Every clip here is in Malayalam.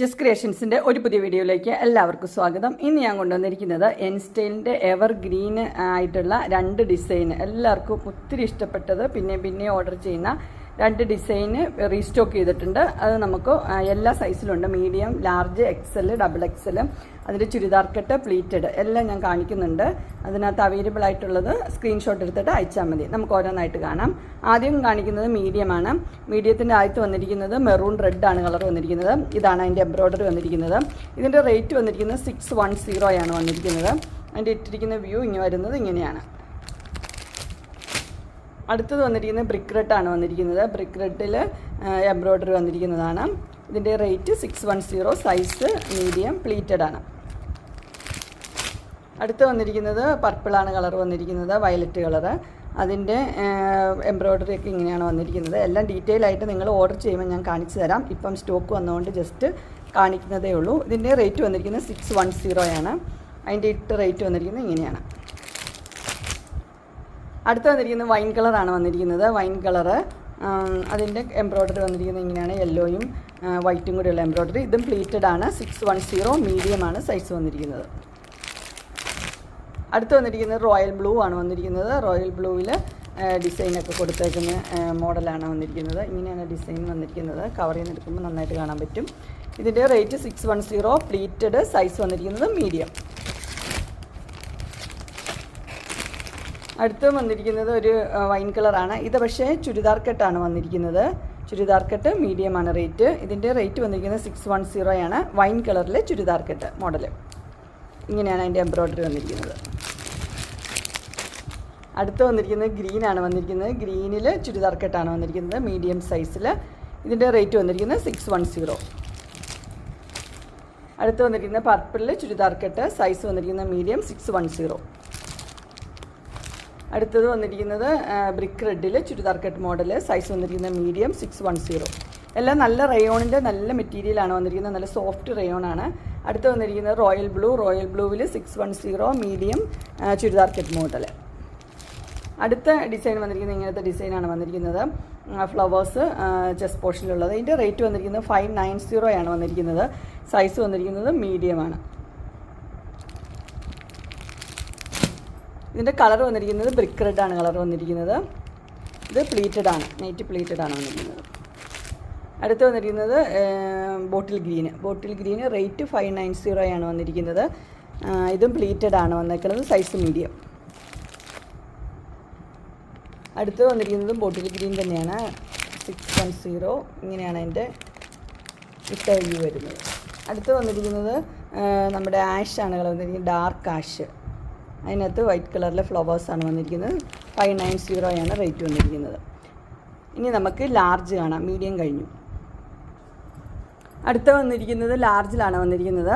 ജസ് ക്രിയേഷൻസിന്റെ ഒരു പുതിയ വീഡിയോയിലേക്ക് എല്ലാവർക്കും സ്വാഗതം. ഇന്ന് ഞാൻ കൊണ്ടുവന്നിരിക്കുന്നത് എൻ സ്റ്റൈലിന്റെ എവർ ഗ്രീൻ ആയിട്ടുള്ള രണ്ട് ഡിസൈൻ എല്ലാവർക്കും ഒത്തിരി ഇഷ്ടപ്പെട്ടത്. പിന്നെ പിന്നെ ഓർഡർ ചെയ്യുന്ന രണ്ട് ഡിസൈന് റീസ്റ്റോക്ക് ചെയ്തിട്ടുണ്ട്. അത് നമുക്ക് എല്ലാ സൈസിലുണ്ട്. Medium large XL double XL അതിന്റെ ചുരിദാർ കെട്ട് പ്ലീറ്റഡ് എല്ലാം ഞാൻ കാണിക്കുന്നുണ്ട്. അതിനകത്ത് അവൈലബിൾ ആയിട്ടുള്ളത് സ്ക്രീൻഷോട്ട് എടുത്തിട്ട് അയച്ചാൽ മതി. നമുക്ക് ഓരോന്നായിട്ട് കാണാം. ആദ്യം കാണിക്കുന്നത് മീഡിയമാണ് മീഡിയത്തിന്റെ ആദ്യത്ത് വന്നിരിക്കുന്നത് മെറൂൺ റെഡ് ആണ് കളർ വന്നിരിക്കുന്നത്. ഇതാണ് അതിന്റെ എംബ്രോയ്ഡറി വന്നിരിക്കുന്നത്. ഇതിന്റെ റേറ്റ് വന്നിരിക്കുന്നത് സിക്സ് വൺ സീറോയാണ് വന്നിരിക്കുന്നത്. അതിന്റെ ഇട്ടിരിക്കുന്ന വ്യൂ ഇനി വരുന്നത് ഇങ്ങനെയാണ്. അടുത്തത് വന്നിരിക്കുന്നത് ബ്രിക്ക് റെഡാണ് വന്നിരിക്കുന്നത്. ബ്രിക്ക് റെഡിൽ എംബ്രോയ്ഡറി വന്നിരിക്കുന്നതാണ്. ഇതിന്റെ rate six one zero size medium pleated ആണ്. അടുത്ത് വന്നിരിക്കുന്നത് പർപ്പിളാണ് കളർ വന്നിരിക്കുന്നത് വയലറ്റ് കളറ് അതിന്റെ എംബ്രോയ്ഡറി ഒക്കെ ഇങ്ങനെയാണ് വന്നിരിക്കുന്നത്. എല്ലാം ഡീറ്റെയിൽ ആയിട്ട് നിങ്ങൾ ഓർഡർ ചെയ്യുമ്പോൾ ഞാൻ കാണിച്ചു തരാം. ഇപ്പം സ്റ്റോക്ക് വന്നുകൊണ്ട് ജസ്റ്റ് കാണിക്കുന്നതേ ഉള്ളൂ. ഇതിന്റെ റേറ്റ് വന്നിരിക്കുന്നത് സിക്സ് വൺ സീറോയാണ് അതിന്റെ ഇട്ട് റേറ്റ് വന്നിരിക്കുന്നത് ഇങ്ങനെയാണ്. അടുത്ത് വന്നിരിക്കുന്നത് വൈൻ കളറാണ് വന്നിരിക്കുന്നത്. വൈൻ കളറ് അതിന്റെ എംബ്രോയ്ഡറി വന്നിരിക്കുന്നത് ഇങ്ങനെയാണ്. യെല്ലോയും വൈറ്റും കൂടിയുള്ള എംബ്രോയ്ഡറി ഇതും പ്ലീറ്റഡ് ആണ്. സിക്സ് വൺ സീറോ മീഡിയമാണ് സൈസ് വന്നിരിക്കുന്നത്. അടുത്ത് വന്നിരിക്കുന്നത് റോയൽ ബ്ലൂ ആണ് വന്നിരിക്കുന്നത്. റോയൽ ബ്ലൂവിൽ ഡിസൈനൊക്കെ കൊടുത്തേക്കുന്ന മോഡലാണ് വന്നിരിക്കുന്നത്. ഇങ്ങനെയാണ് ഡിസൈൻ വന്നിരിക്കുന്നത്. കവർ ചെയ്ത് എടുക്കുമ്പോൾ നന്നായിട്ട് കാണാൻ പറ്റും. ഇതിന്റെ rate six one zero pleated size വന്നിരിക്കുന്നത് മീഡിയം അടുത്ത് വന്നിരിക്കുന്നത് ഒരു വൈൻ കളറാണ് ഇത് പക്ഷേ ചുരിദാർ കെട്ടാണ് വന്നിരിക്കുന്നത്. ചുരിദാർ കട്ട് മീഡിയമാണ് റേറ്റ് ഇതിന്റെ റേറ്റ് വന്നിരിക്കുന്നത് സിക്സ് വൺ സീറോയാണ് വൈൻ കളറിലെ ചുരിദാർ കെട്ട് മോഡൽ ഇങ്ങനെയാണ് അതിന്റെ എംബ്രോയ്ഡറി വന്നിരിക്കുന്നത്. അടുത്ത് വന്നിരിക്കുന്നത് ഗ്രീനാണ് വന്നിരിക്കുന്നത്. ഗ്രീനിൽ ചുരിദാർ കെട്ടാണ് വന്നിരിക്കുന്നത്. മീഡിയം സൈസിൽ ഇതിന്റെ റേറ്റ് വന്നിരിക്കുന്നത് സിക്സ് വൺ സീറോ അടുത്ത് വന്നിരിക്കുന്നത് പർപ്പിളിൽ ചുരിദാർ കെട്ട്. സൈസ് വന്നിരിക്കുന്നത് മീഡിയം സിക്സ് വൺ സീറോ അടുത്തത് വന്നിരിക്കുന്നത് ബ്രിക്ക് റെഡിൽ ചുരിദാർ കട്ട് മോഡൽ സൈസ് വന്നിരിക്കുന്നത് മീഡിയം സിക്സ് വൺ സീറോ എല്ലാം നല്ല റയോണിന്റെ നല്ല മെറ്റീരിയലാണ് വന്നിരിക്കുന്നത് നല്ല സോഫ്റ്റ് റയോൺ ആണ്. അടുത്ത് വന്നിരിക്കുന്നത് royal blue royal ബ്ലൂവിൽ six one zero medium churidar cut model അടുത്ത ഡിസൈൻ വന്നിരിക്കുന്നത് ഇങ്ങനത്തെ ഡിസൈനാണ് വന്നിരിക്കുന്നത്. ഫ്ലവേഴ്സ് ചെസ് പോർഷനിലുള്ളത് ഇതിന്റെ റേറ്റ് വന്നിരിക്കുന്നത് ഫൈവ് നയൻ സീറോ ആണ് വന്നിരിക്കുന്നത്. സൈസ് വന്നിരിക്കുന്നത് മീഡിയമാണ് ഇതിന്റെ കളർ വന്നിരിക്കുന്നത് ബ്രിക്ക് റെഡ് ആണ് കളർ വന്നിരിക്കുന്നത്. ഇത് പ്ലീറ്റഡ് ആണ് നൈറ്റ് പ്ലീറ്റഡ് ആണ് വന്നിരിക്കുന്നത്. അടുത്ത് വന്നിരിക്കുന്നത് bottle green bottle green rate five nine zero ആണ് വന്നിരിക്കുന്നത്. ഇതും പ്ലീറ്റഡ് ആണ് വന്നിരിക്കുന്നത് സൈസ് മീഡിയം അടുത്ത് വന്നിരിക്കുന്നതും ബോട്ടിൽ ഗ്രീൻ തന്നെയാണ് സിക്സ് വൺ സീറോ ഇങ്ങനെയാണ് അതിന്റെ ഇട്ട വരുന്നത്. അടുത്ത് വന്നിരിക്കുന്നത് നമ്മുടെ ആഷ് ആണ് കളർ വന്നിരിക്കുന്നത് ഡാർക്ക് ആഷ് അതിനകത്ത് വൈറ്റ് കളറിലെ ഫ്ലവേഴ്സാണ് വന്നിരിക്കുന്നത്. ഫൈവ് നയൻ സീറോയാണ് റേറ്റ് വന്നിരിക്കുന്നത്. ഇനി നമുക്ക് ലാർജ് കാണാം. മീഡിയം കഴിഞ്ഞു. അടുത്ത വന്നിരിക്കുന്നത് ലാർജിലാണ് വന്നിരിക്കുന്നത്.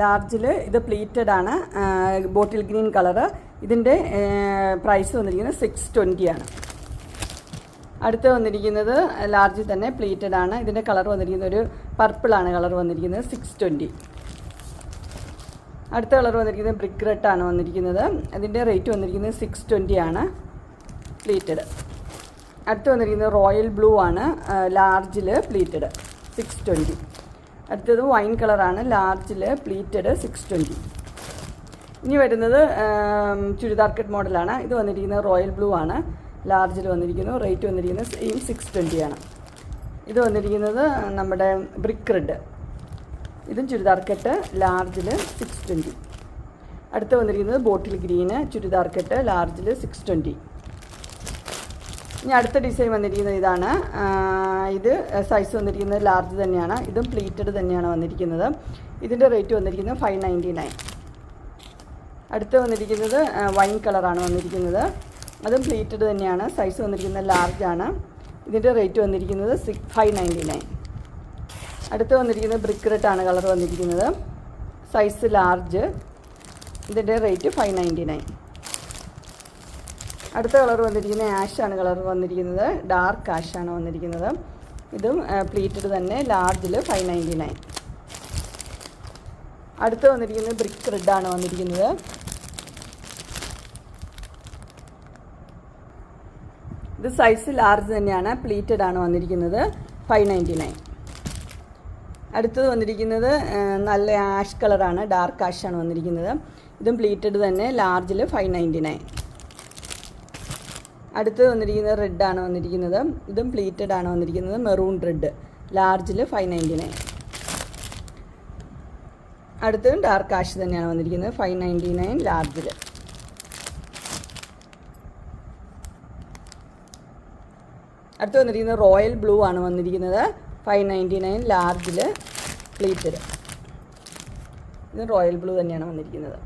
ലാർജിൽ ഇത് പ്ലീറ്റഡ് ആണ്. ബോട്ടിൽ ഗ്രീൻ കളറ് ഇതിന്റെ പ്രൈസ് വന്നിരിക്കുന്നത് സിക്സ് ട്വന്റി ആണ്. അടുത്ത് വന്നിരിക്കുന്നത് ലാർജ് തന്നെ പ്ലീറ്റഡ് ആണ്. ഇതിന്റെ കളർ വന്നിരിക്കുന്നത് ഒരു പർപ്പിളാണ് കളർ വന്നിരിക്കുന്നത് സിക്സ് ട്വന്റി അടുത്ത കളർ വന്നിരിക്കുന്നത് ബ്രിക്ക് റെഡ് ആണ് വന്നിരിക്കുന്നത്. അതിന്റെ റേറ്റ് വന്നിരിക്കുന്നത് സിക്സ് ട്വന്റി ആണ്. പ്ലീറ്റഡ് അടുത്ത് വന്നിരിക്കുന്നത് റോയൽ ബ്ലൂ ആണ്. ലാർജിൽ പ്ലീറ്റഡ് സിക്സ് ട്വന്റി അടുത്തത് വൈൻ കളറാണ് ലാർജിൽ പ്ലീറ്റഡ് സിക്സ് ട്വന്റി ഇനി വരുന്നത് ചുരിദാർ കട്ട് മോഡലാണ് ഇത് വന്നിരിക്കുന്നത് റോയൽ ബ്ലൂ ആണ്. ലാർജിൽ വന്നിരിക്കുന്നു. റേറ്റ് വന്നിരിക്കുന്നത് സെയിം സിക്സ് ട്വന്റി ആണ്. ഇത് വന്നിരിക്കുന്നത് നമ്മുടെ ബ്രിക്ക് റെഡ് ഇതും ചുരിദാർ കെട്ട് ലാർജിൽ സിക്സ് ട്വന്റി അടുത്ത് വന്നിരിക്കുന്നത് ബോട്ടിൽ ഗ്രീന് ചുരിദാർ കെട്ട് ലാർജിൽ സിക്സ് ട്വന്റി ഇനി അടുത്ത ഡിസൈൻ വന്നിരിക്കുന്നത് ഇതാണ്. ഇത് സൈസ് വന്നിരിക്കുന്നത് ലാർജ് തന്നെയാണ്. ഇതും പ്ലീറ്റഡ് തന്നെയാണ് വന്നിരിക്കുന്നത്. ഇതിന്റെ റേറ്റ് വന്നിരിക്കുന്നത് ഫൈവ് നയന്റി നയൻ അടുത്ത് വന്നിരിക്കുന്നത് വൈൻ കളറാണ് വന്നിരിക്കുന്നത്. അതും പ്ലീറ്റഡ് തന്നെയാണ്. സൈസ് വന്നിരിക്കുന്നത് ലാർജാണ് ഇതിന്റെ റേറ്റ് വന്നിരിക്കുന്നത് സിക്സ് ഫൈവ് നയന്റി നയൻ അടുത്ത് വന്നിരിക്കുന്നത് ബ്രിക്ക് റെഡ് ആണ് കളർ വന്നിരിക്കുന്നത്. സൈസ് ലാർജ് ഇതിന്റെ റേറ്റ് ഫൈവ് നയന്റി നയൻ അടുത്ത കളർ വന്നിരിക്കുന്നത് ആഷാണ് കളർ വന്നിരിക്കുന്നത്. ഡാർക്ക് ആഷാണ് വന്നിരിക്കുന്നത്. ഇതും പ്ലീറ്റഡ് തന്നെ ലാർജിൽ ഫൈവ് നയന്റി നയൻ അടുത്ത് വന്നിരിക്കുന്നത് ബ്രിക്ക് റെഡാണ് വന്നിരിക്കുന്നത്. ഇത് സൈസ് ലാർജ് തന്നെയാണ് പ്ലീറ്റഡ് ആണ് വന്നിരിക്കുന്നത് ഫൈവ് നയന്റി നയൻ അടുത്തത് വന്നിരിക്കുന്നത് നല്ല ആഷ് കളറാണ് ഡാർക്ക് ആഷാണ് വന്നിരിക്കുന്നത്. ഇതും പ്ലീറ്റഡ് തന്നെ ലാർജിൽ ഫൈവ് നയന്റി നയൻ. അടുത്തത് വന്നിരിക്കുന്നത് റെഡാണ് വന്നിരിക്കുന്നത്. ഇതും പ്ലീറ്റഡ് ആണ് വന്നിരിക്കുന്നത് മെറൂൺ റെഡ് ലാർജിൽ ഫൈവ് നയന്റി നയൻ. അടുത്തതും ഡാർക്ക് ആഷ് തന്നെയാണ് വന്നിരിക്കുന്നത് ഫൈവ് നയന്റി നയൻ ലാർജിൽ. അടുത്ത് വന്നിരിക്കുന്നത് റോയൽ ബ്ലൂ ആണ് വന്നിരിക്കുന്നത്. ഫൈവ് നയന്റി നയൻ ലാർജിൽ പ്ലീറ്റഡ് ഇത് റോയൽ ബ്ലൂ തന്നെയാണ് വന്നിരിക്കുന്നത്.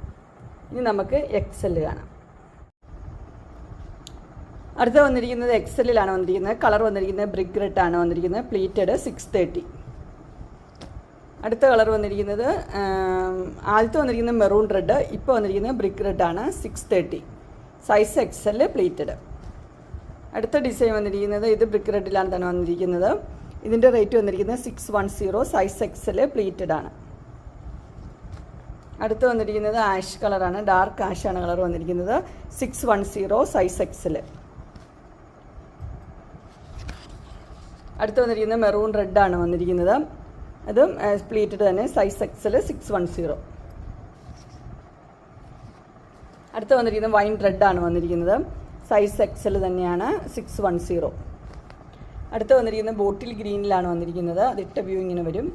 ഇനി നമുക്ക് എക്സൽ കാണാം. അടുത്ത വന്നിരിക്കുന്നത് എക്സലിലാണ് വന്നിരിക്കുന്നത്. കളർ വന്നിരിക്കുന്നത് ബ്രിക്ക് റെഡ് ആണ് വന്നിരിക്കുന്നത്. പ്ലീറ്റഡ് സിക്സ് തേർട്ടി അടുത്ത കളർ വന്നിരിക്കുന്നത് ആദ്യത്തെ വന്നിരിക്കുന്നത് മെറൂൺ റെഡ് ഇപ്പോൾ വന്നിരിക്കുന്നത് ബ്രിക്ക് റെഡ് ആണ് six thirty size XL pleated. അടുത്ത ഡിസൈൻ വന്നിരിക്കുന്നത് ഇത് ബ്രിക്ക് റെഡിലാണ് തന്നെ വന്നിരിക്കുന്നത്. ഇതിന്റെ റേറ്റ് വന്നിരിക്കുന്നത് six one zero size XL pleated ആണ്. അടുത്ത് വന്നിരിക്കുന്നത് ആഷ് കളറാണ് ഡാർക്ക് ആഷാണ് കളർ വന്നിരിക്കുന്നത് six one zero size XL അടുത്ത് വന്നിരിക്കുന്നത് മെറൂൺ റെഡ് ആണ് വന്നിരിക്കുന്നത്. അതും പ്ലീറ്റഡ് തന്നെ size XL six one zero അടുത്ത് വന്നിരിക്കുന്നത് വൈൻ റെഡ് ആണ് വന്നിരിക്കുന്നത്. സൈസ് എക്സൽ തന്നെയാണ് സിക്സ് വൺ സീറോ അടുത്ത് വന്നിരിക്കുന്നത് ബോട്ടിൽ ഗ്രീനിലാണ് വന്നിരിക്കുന്നത്. ഇട്ട വ്യൂ ഇങ്ങനെ വരും.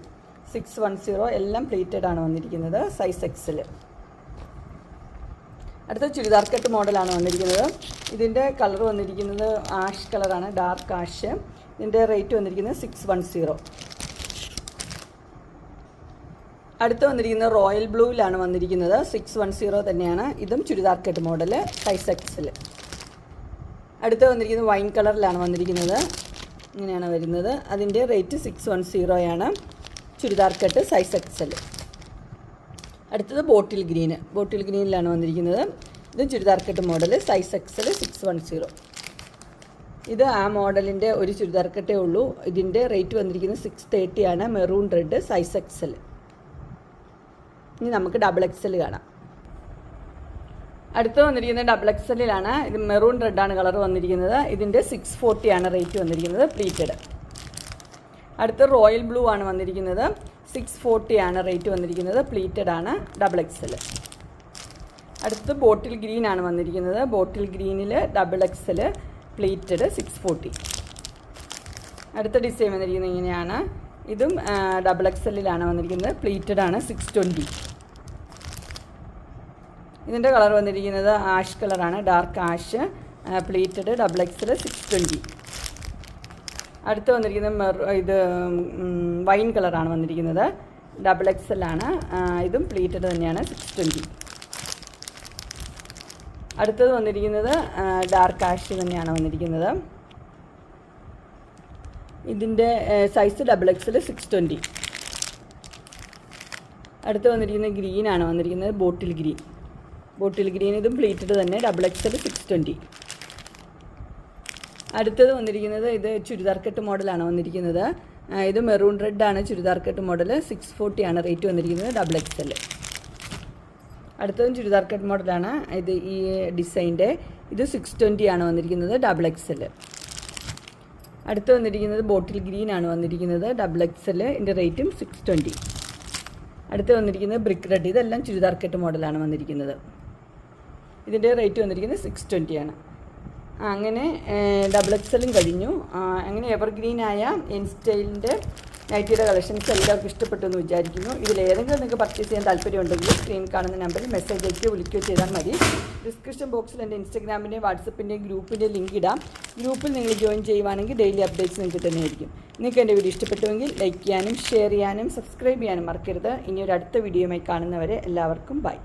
സിക്സ് വൺ സീറോ എല്ലാം പ്ലേറ്റഡ് ആണ് വന്നിരിക്കുന്നത് സൈസ് എക്സിൽ അടുത്ത ചുരിദാർ കട്ട് മോഡലാണ് വന്നിരിക്കുന്നത്. ഇതിന്റെ കളർ വന്നിരിക്കുന്നത് ആഷ് കളറാണ് ഡാർക്ക് ആഷ് ഇതിന്റെ റേറ്റ് വന്നിരിക്കുന്നത് സിക്സ് വൺ സീറോ അടുത്ത് വന്നിരിക്കുന്നത് റോയൽ ബ്ലൂവിലാണ് വന്നിരിക്കുന്നത് സിക്സ് വൺ സീറോ തന്നെയാണ്. ഇതും ചുരിദാർ കട്ട് മോഡൽ സൈസ് എക്സിൽ അടുത്ത് വന്നിരിക്കുന്നത് വൈൻ കളറിലാണ് വന്നിരിക്കുന്നത്. ഇങ്ങനെയാണ് വരുന്നത്. അതിന്റെ റേറ്റ് സിക്സ് വൺ സീറോയാണ് ചുരിദാർ കട്ട് സൈസ് എക്സൽ അടുത്തത് ബോട്ടിൽ ഗ്രീന് ബോട്ടിൽ ഗ്രീനിലാണ് വന്നിരിക്കുന്നത്. ഇത് churidar cut model size XL six one zero ഇത് ആ മോഡലിന്റെ ഒരു ചുരിദാർ കട്ടേ ഉള്ളൂ. ഇതിന്റെ റേറ്റ് വന്നിരിക്കുന്നത് സിക്സ് തേർട്ടിയാണ് മെറൂൺ റെഡ് സൈസ് എക്സൽ ഇനി നമുക്ക് ഡബിൾ എക്സൽ കാണാം. അടുത്ത് വന്നിരിക്കുന്നത് ഡബിൾ എക്സലിലാണ് ഇത് മെറൂൺ റെഡാണ് കളർ വന്നിരിക്കുന്നത്. ഇതിന്റെ സിക്സ് ഫോർട്ടിയാണ് റേറ്റ് വന്നിരിക്കുന്നത് പ്ലീറ്റഡ് അടുത്ത് റോയൽ ബ്ലൂ ആണ് വന്നിരിക്കുന്നത്. സിക്സ് ഫോർട്ടി ആണ് റേറ്റ് വന്നിരിക്കുന്നത് പ്ലീറ്റഡ് ആണ് ഡബിൾ എക്സൽ അടുത്ത് ബോട്ടിൽ ഗ്രീൻ ആണ് വന്നിരിക്കുന്നത്. Bottle ഗ്രീനിൽ double XL pleated six forty അടുത്ത ഡിസൈൻ വന്നിരിക്കുന്നത് ഇങ്ങനെയാണ്. ഇതും ഡബിൾ എക്സലിലാണ് വന്നിരിക്കുന്നത്. പ്ലീറ്റഡ് ആണ് സിക്സ് ട്വന്റി ഇതിന്റെ കളർ വന്നിരിക്കുന്നത് ആഷ് കളറാണ്. Dark ash pleated double XL six twenty അടുത്ത് വന്നിരിക്കുന്നത് മെർ ഇത് വൈൻ കളറാണ് വന്നിരിക്കുന്നത്. ഡബിൾ എക്സൽ ആണ്. ഇതും പ്ലീറ്റഡ് തന്നെയാണ് സിക്സ് ട്വന്റി അടുത്തത് വന്നിരിക്കുന്നത് ഡാർക്ക് ആഷ് തന്നെയാണ് വന്നിരിക്കുന്നത്. ഇതിന്റെ size double XL six twenty അടുത്ത് വന്നിരിക്കുന്നത് ഗ്രീനാണ് വന്നിരിക്കുന്നത് ബോട്ടിൽ ഗ്രീൻ. ബോട്ടിൽ ഗ്രീൻ ഇതും പ്ലീറ്റഡ് തന്നെ ഡബിൾ എക്സൽ സിക്സ് ട്വന്റി അടുത്തത് വന്നിരിക്കുന്നത് ഇത് ചുരിദാർ കെട്ട് മോഡലാണ് വന്നിരിക്കുന്നത്. ഇത് മെറൂൺ റെഡ് ആണ് ചുരിദാർ കെട്ട് മോഡൽ സിക്സ് ഫോർട്ടി ആണ് റേറ്റ് വന്നിരിക്കുന്നത് ഡബിൾ എക്സൽ അടുത്തതും ചുരിദാർ കട്ട് മോഡലാണ് ഇത് ഈ ഡിസൈന്റെ. ഇത് സിക്സ് ട്വന്റി ആണ് വന്നിരിക്കുന്നത് ഡബിൾ എക്സൽ അടുത്ത് വന്നിരിക്കുന്നത് ബോട്ടിൽ ഗ്രീൻ ആണ് വന്നിരിക്കുന്നത് ഡബിൾ എക്സൽ ഇതിന്റെ റേറ്റും സിക്സ് ട്വന്റി അടുത്ത് വന്നിരിക്കുന്നത് ബ്രിക്ക് റെഡ് ഇതെല്ലാം ചുരിദാർ കെട്ട് മോഡലാണ് വന്നിരിക്കുന്നത്. ഇതിന്റെ റേറ്റ് വന്നിരിക്കുന്നത് സിക്സ് ട്വന്റി ആണ്. അങ്ങനെ ഡബിൾ എക്സലും കഴിഞ്ഞു. അങ്ങനെ എവർഗ്രീനായ എൻ സ്റ്റൈലിന്റെ നൈറ്റിയുടെ കളക്ഷൻസ് എല്ലാവർക്കും ഇഷ്ടപ്പെട്ടു എന്ന് വിചാരിക്കുന്നു. ഇതിലേതെങ്കിലും നിങ്ങൾക്ക് പർച്ചേസ് ചെയ്യാൻ താല്പര്യമുണ്ടെങ്കിൽ സ്ക്രീൻ കാണുന്ന നമ്പറിൽ മെസ്സേജ് അയക്കുകയോ വിളിക്കുകയോ ചെയ്താൽ മതി. ഡിസ്ക്രിപ്ഷൻ ബോക്സിൽ എന്റെ ഇൻസ്റ്റാഗ്രാമിന്റെയും വാട്സപ്പിന്റെയും ഗ്രൂപ്പിന്റെ ലിങ്ക് ഇടാം. ഗ്രൂപ്പിൽ നിങ്ങൾ ജോയിൻ ചെയ്യുവാണെങ്കിൽ ഡെയിലി അപ്ഡേറ്റ്സ് നിങ്ങൾക്ക് തന്നെ ആയിരിക്കും നിങ്ങൾക്ക് എന്റെ വീഡിയോ ഇഷ്ടപ്പെട്ടുവെങ്കിൽ ലൈക്ക് ചെയ്യാനും ഷെയർ ചെയ്യാനും സബ്സ്ക്രൈബ് ചെയ്യാനും മറക്കരുത്. ഇനി ഒരു അടുത്ത വീഡിയോയുമായി കാണുന്നവരെ എല്ലാവർക്കും ബൈ